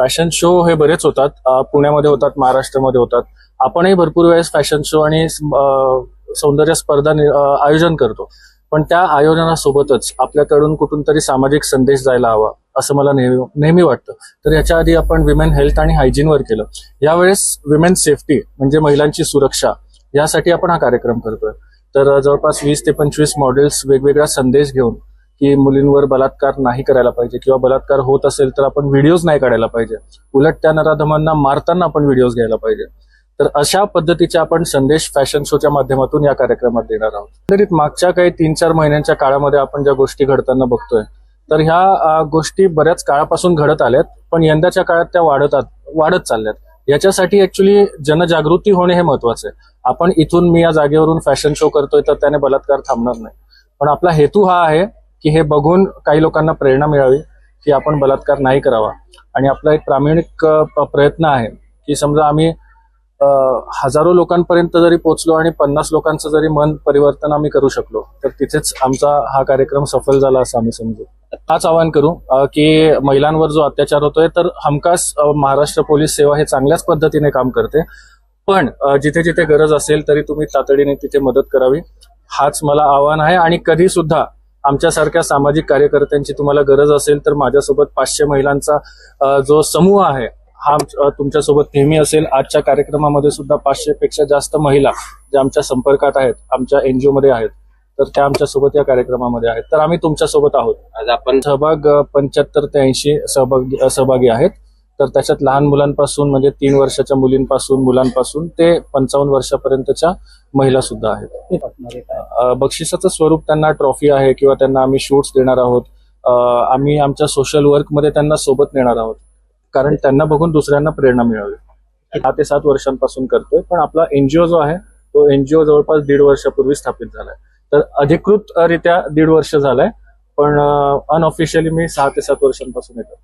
Fashion show हे बरेच होतात. पुण्यामध्ये होतात महाराष्ट्रामध्ये होतात. आपणही भरपूर वेळेस फॅशन शो आणि सौंदर्य स्पर्धा आयोजन करतो. पण त्या आयोजनासोबतच आपल्याकडून कुठून तरी सामाजिक संदेश जायला हवा असं मला नेहमी नेहमी वाटतं. तर याच्या आधी आपण विमेन हेल्थ आणि हायजीनवर केलं. यावेळेस विमेन सेफ्टी म्हणजे महिलांची सुरक्षा यासाठी आपण हा कार्यक्रम करतोय. तर जवळपास वीस ते पंचवीस मॉडेल्स वेगवेगळा संदेश घेऊन की मुलींवर बलात्कार नाही करायला पाहिजे किंवा बलात्कार होत असेल तर आपण व्हिडिओज नाही काढायला पाहिजे. उलट त्या नराधमांना मारताना आपण व्हिडिओज घ्यायला पाहिजे. तर अशा पद्धतीचे आपण संदेश फॅशन शोच्या माध्यमातून या कार्यक्रमात देणार आहोत. तरी मागच्या काही तीन चार महिन्यांच्या काळामध्ये आपण ज्या गोष्टी घडताना बघतोय तर ह्या गोष्टी बऱ्याच काळापासून घडत आल्यात पण यंदाच्या काळात त्या वाढत वाढत चालल्यात. याच्यासाठी ऍक्च्युली जनजागृती होणे हे महत्वाचं आहे. आपण इथून मी या जागेवरून फॅशन शो करतोय तर त्याने बलात्कार थांबणार नाही. पण आपला हेतू हा आहे की हे बघून काही लोकांना प्रेरणा मिळावी की आपण बलात्कार नाही करावा. आणि आपला एक प्रामाणिक प्रयत्न आहे की समजा आम्ही हजारो लोकांपर्यंत जरी पोहोचलो आणि पन्नास लोकांचं जरी मन परिवर्तन आम्ही करू शकलो तर तिथेच आमचा हा कार्यक्रम सफल झाला असं आम्ही समजू. हाच आवाहन करू की महिलांवर जो अत्याचार होतोय तर हमखास महाराष्ट्र पोलीस सेवा हे चांगल्याच पद्धतीने काम करते. पण जिथे जिथे गरज असेल तरी तुम्ही तातडीने तिथे मदत करावी. हाच मला आव्हान आहे आणि कधी सुद्धा आमच्यासारख्या सामाजिक कार्यकर्त्यांची तुम्हाला गरज असेल तर माझ्यासोबत पाचशे महिलांचा जो समूह आहे हा तुमच्यासोबत नेहमी असेल. आजच्या कार्यक्रमामध्ये सुद्धा पाचशे पेक्षा जास्त महिला ज्या आमच्या संपर्कात आहेत आमच्या एनजीओ मध्ये आहेत तर त्या आमच्यासोबत या कार्यक्रमामध्ये आहेत. तर आम्ही तुमच्यासोबत आहोत. आज आपण सहभाग पंच्याहत्तर ते ऐंशी सहभागी सहभागी आहेत. तर त्याच्यात लहान मुलांपासून म्हणजे तीन वर्षाच्या मुलींपासून मुलांपासून ते पंचावन्न वर्षापर्यंतच्या महिला सुद्धा आहेत. बक्षिसाचं स्वरूप त्यांना ट्रॉफी आहे किंवा त्यांना आम्ही शूट्स देणार आहोत. आम्ही आमच्या सोशल वर्कमध्ये त्यांना सोबत नेणार आहोत. कारण त्यांना बघून दुसऱ्यांना प्रेरणा मिळावी. दहा ते सात वर्षांपासून करतोय पण आपला एनजीओ जो आहे तो एनजीओ जवळपास दीड वर्षापूर्वी स्थापित झालाय. तर अधिकृत रित्या दीड वर्ष झालंय पण अनऑफिशियली मी सहा ते सात वर्षांपासून येतो